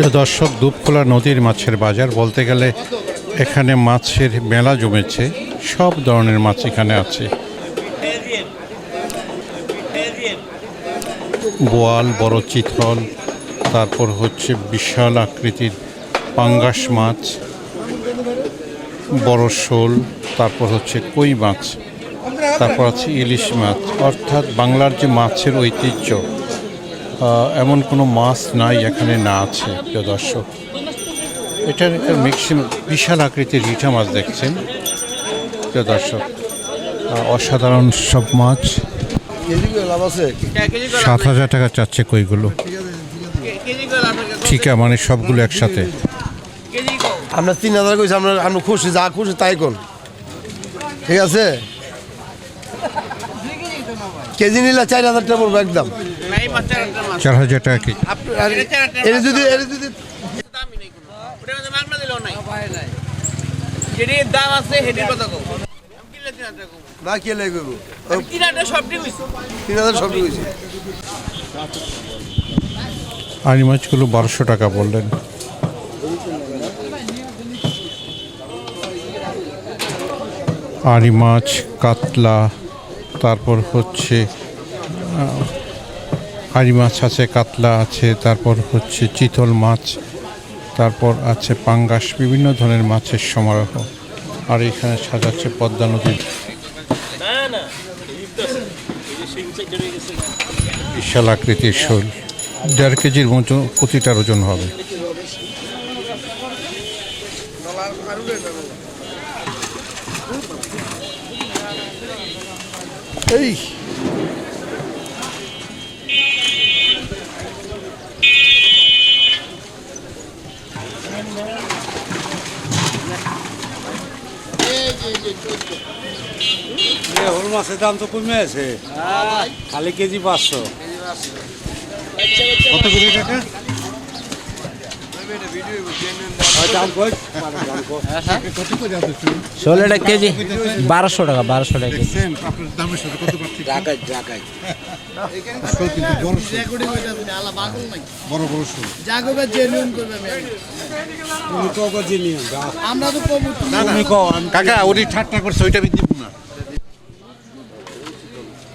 দর্শক, দুপখোলা নদীর মাছের বাজার বলতে গেলে এখানে মাছের মেলা জমেছে, সব ধরনের মাছ এখানে আছে। বোয়াল, বড় চিতল, তারপর হচ্ছে বিশাল আকৃতির পাঙ্গাস মাছ, বড় শোল, তারপর হচ্ছে কই মাছ, তারপর আছে ইলিশ মাছ। অর্থাৎ বাংলার যে মাছের ঐতিহ্য এমন কোনো মাছ নাই এখানে, না আছে, প্রিয় দর্শক। এটার একটা ম্যাক্সিমাম বিশাল আকৃতির রিঠা মাছ দেখছেন, প্রিয় দর্শক। অসাধারণ সব মাছ। সাত হাজার টাকা চাচ্ছে কইগুলো। ঠিক আছে মানে সবগুলো একসাথে। আমরা তিন হাজার কইছি, আমরা আমরা খুশি, যা খুশি তাই কোন ঠিক আছে? কেজি নিলে চার হাজার টাকা পড়ব একদম। চার হাজার টাকা কি আপনি- আর এর যদি এর যদি দাম আছে কথা না কে লেগে মাছগুলো বারোশো টাকা বললেন। আড়ি মাছ কাতলা তারপর হচ্ছে আড়ি মাছ আছে, কাতলা আছে, তারপর হচ্ছে চিতল মাছ, তারপর আছে পাঙ্গাস, বিভিন্ন ধরনের মাছের সমারোহ। আর এখানে সাজাচ্ছে পদ্মা নদীর বিশাল আকৃতির শোল। দেড় কেজির মতো প্রতিটার ওজন হবে। এই! মাছের দাম তো কমে আছে। খালি কেজি পাঁচশো। কত করে টাকা দাম কই? কেজি বারোশো টাকা বারোশো টাকা কেজি। ঢাকায় ঢাকায় বড় বড় শোল আমরা তো কাকা উনি ঠাট্টা করছে ওইটা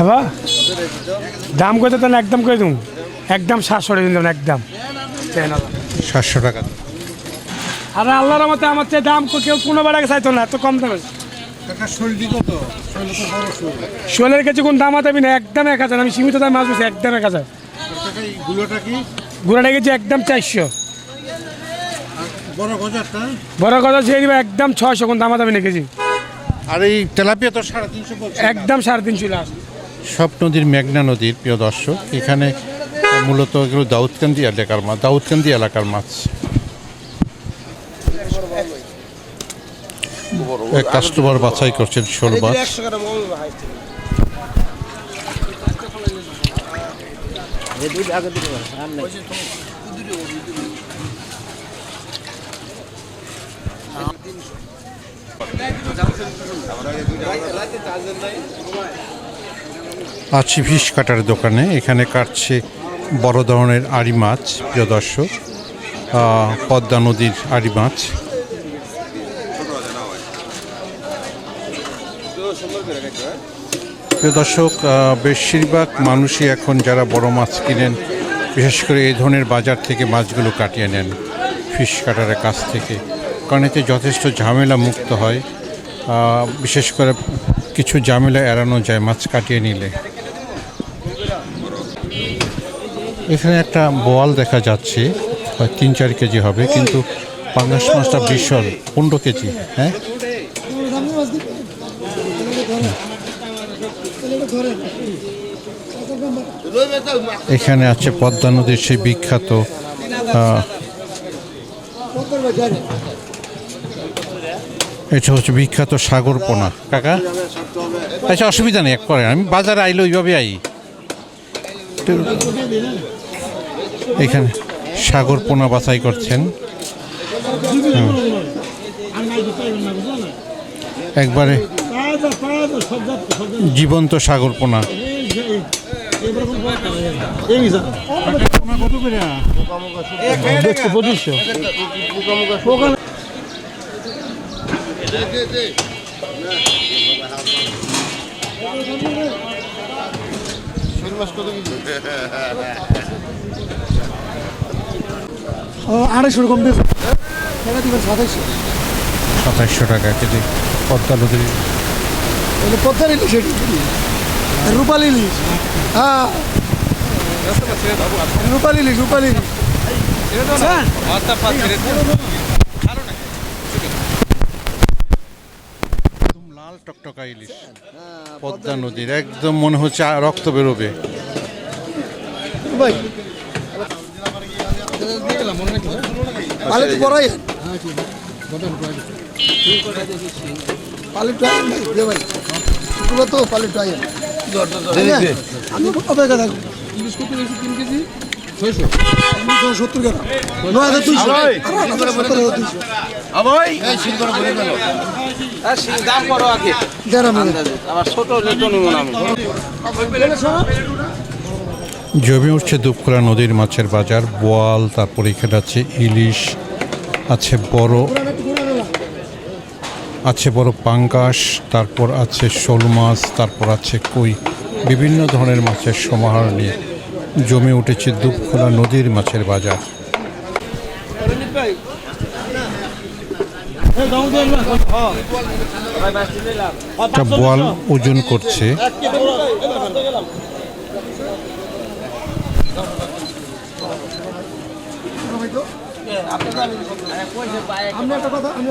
হ্যাঁ দাম কত তাহলে একদম করে দিন একদম সাতশো টাকা দিন একদম। সাতশো টাকা। আরে আল্লাহর মতে আমার চেয়ে দাম কেউ কোনো বেড়াকে চাইতো না এত কম দামে। শোলের কাছে কোন দাম আতাবি না একদম এক হাজার। আমি সীমিত দাম মাছ একদম এক হাজার। গুড়াটা গেছে একদম চারশো। বড় কথা ছেড়ে দিবে একদম ছয়শো কোন দাম আতাবি না কেজি। আর এই তেলাপিয়া তো সাড়ে তিনশো একদম সাড়ে তিনশো লাখ। সব নদীর মেঘনা নদীর প্রিয় দর্শক, এখানে মূলত এগুলো দাউদকান্দি এলাকার মাছ দাউদকান্দি এলাকার মাছ। কাস্টমার বাছাই করছেন শোল মাছ আছি ফিশ কাটার দোকানে। এখানে কাটছে বড় ধরনের আড়ি মাছ, প্রিয় দর্শক। পদ্মা নদীর আড়ি মাছ। প্রিয় দর্শক বেশিরভাগ মানুষই এখন যারা বড় মাছ কিনেন, বিশেষ করে এই ধরনের বাজার থেকে মাছগুলো কাটিয়ে নেন ফিশ কাটারের কাছ থেকে। কারণ এতে যথেষ্ট ঝামেলা মুক্ত হয়। বিশেষ করে কিছু ঝামেলা এড়ানো যায়, মাছ কাটিয়ে নিলে। এখানে একটা বোয়াল দেখা যাচ্ছে তিন চার কেজি হবে, কিন্তু পাঙ্গাস মাছটা বিশাল, পনেরো কেজি হ্যাঁ? এখানে আছে পদ্মা নদীর সেই বিখ্যাত এটা হচ্ছে বিখ্যাত সাগর পোনা। কাকা? আচ্ছা অসুবিধা নেই করে আমি বাজারে আইলে ওইভাবে আই। এখানে সাগর পোনা বাছাই করছেন। একবারে জীবন্ত সাগর পোনা। আড়াইশো রকম বেশ। টাকা দিবেন সাতাইশো। সাতাইশশো টাকা কেজি পদ্মা নদীর পদ্মার ইলিশ রূপালি ইলিশ। হ্যাঁ। রূপালি ইলিশ রূপালি ইলিশ একদম লাল টকটকা ইলিশ। পদ্মা নদীর একদম মনে হচ্ছে রক্ত বেরোবে। ভাই। পালে তো বড়াই পালে তো আইন ভাই। শুক্রবার তো পালে আমি অপেক্ষা থাকব। ইলিশ কত তিন কেজি? সত্তর কেন নয় হাজার দুইশো। সত্তর হাজার। দুইশো জমে উঠছে দুপখোলা নদীর মাছের বাজার। বোয়াল তারপর এখানে আছে ইলিশ আছে বড় আছে বড় পাঙ্গাস তারপর আছে শোল মাছ তারপর আছে কই। বিভিন্ন ধরনের মাছের সমাহার নিয়ে জমে উঠেছে দুপখোলা নদীর মাছের বাজার। একটা বোয়াল ওজন করছে। একটা কথা আমি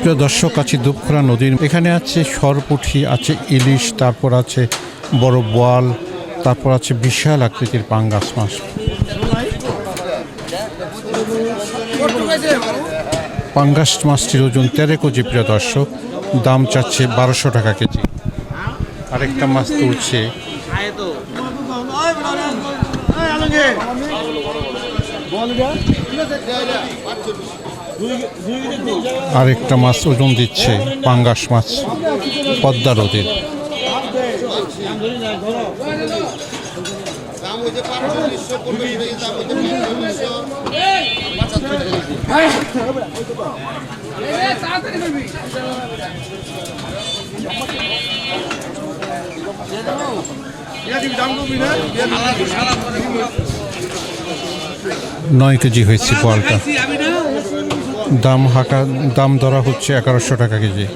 প্রিয় দর্শক, আছে দুপখোলা নদীর। এখানে আছে সরপুঠি, আছে ইলিশ, তারপর আছে বড় বোয়াল, তারপর আছে বিশাল আকৃতির পাঙ্গাস মাছ। পাঙ্গাস মাছটির ওজন তেরো কেজি, প্রিয় দর্শক। দাম চাচ্ছে বারোশো টাকা কেজি। আরেকটা মাছ তুলছে। আরেকটা মাছ ওজন দিচ্ছে পাঙ্গাস মাছ পদ্মা নদীর। নয় কেজি হয়েছে পোয়ালটা। দাম হাঁকা দাম ধরা হচ্ছে এগারোশো টাকা কেজি।